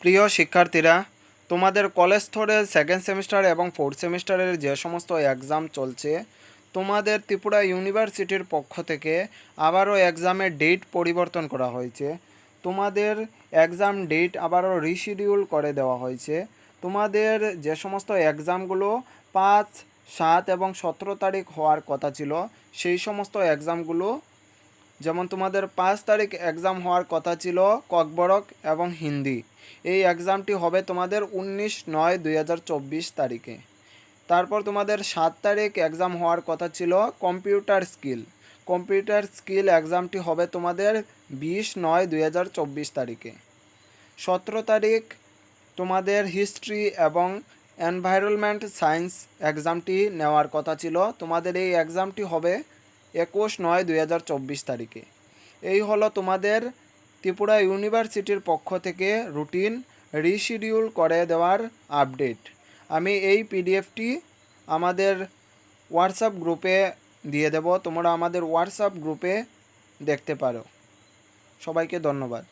প্রিয় শিক্ষার্থীরা, তোমাদের কলেজ স্তরের সেকেন্ড সেমিস্টার এবং ফোর্থ সেমিস্টারের যে সমস্ত এক্সাম চলছে, তোমাদের ত্রিপুরা ইউনিভার্সিটির পক্ষ থেকে আবারও এক্সামের ডেট পরিবর্তন করা হয়েছে। তোমাদের এক্সাম ডেট আবারও রিশিডিউল করে দেওয়া হয়েছে। তোমাদের যে সমস্ত এক্সামগুলো পাঁচ, সাত এবং সতেরো তারিখ হওয়ার কথা ছিল, সেই সমস্ত এক্সামগুলো যেমন তোমাদের পাঁচ তারিখ এক্সাম হওয়ার কথা ছিল ককবরক এবং হিন্দি। এই এক্সামটি হবে তোমাদের উনিশ নয় দুই তারিখে। তারপর তোমাদের সাত তারিখ এক্সাম হওয়ার কথা ছিল কম্পিউটার স্কিল কম্পিউটার স্কিল এক্সামটি হবে তোমাদের বিশ নয় দুই তারিখে। সতেরো তারিখ তোমাদের হিস্ট্রি এবং এনভায়রনমেন্ট সায়েন্স এক্সামটি নেওয়ার কথা ছিল। তোমাদের এই এক্সামটি হবে একুশ নয় দুই হাজার চব্বিশ তারিখে। এই হলো তোমাদের ত্রিপুরা ইউনিভার্সিটির পক্ষ থেকে রুটিন রিশিডিউল করে দেওয়ার আপডেট। আমি এই পিডিএফটি আমাদের হোয়াটসঅ্যাপ গ্রুপে দিয়ে দেব। তোমরা আমাদের হোয়াটসঅ্যাপ গ্রুপে দেখতে পারো। সবাইকে ধন্যবাদ।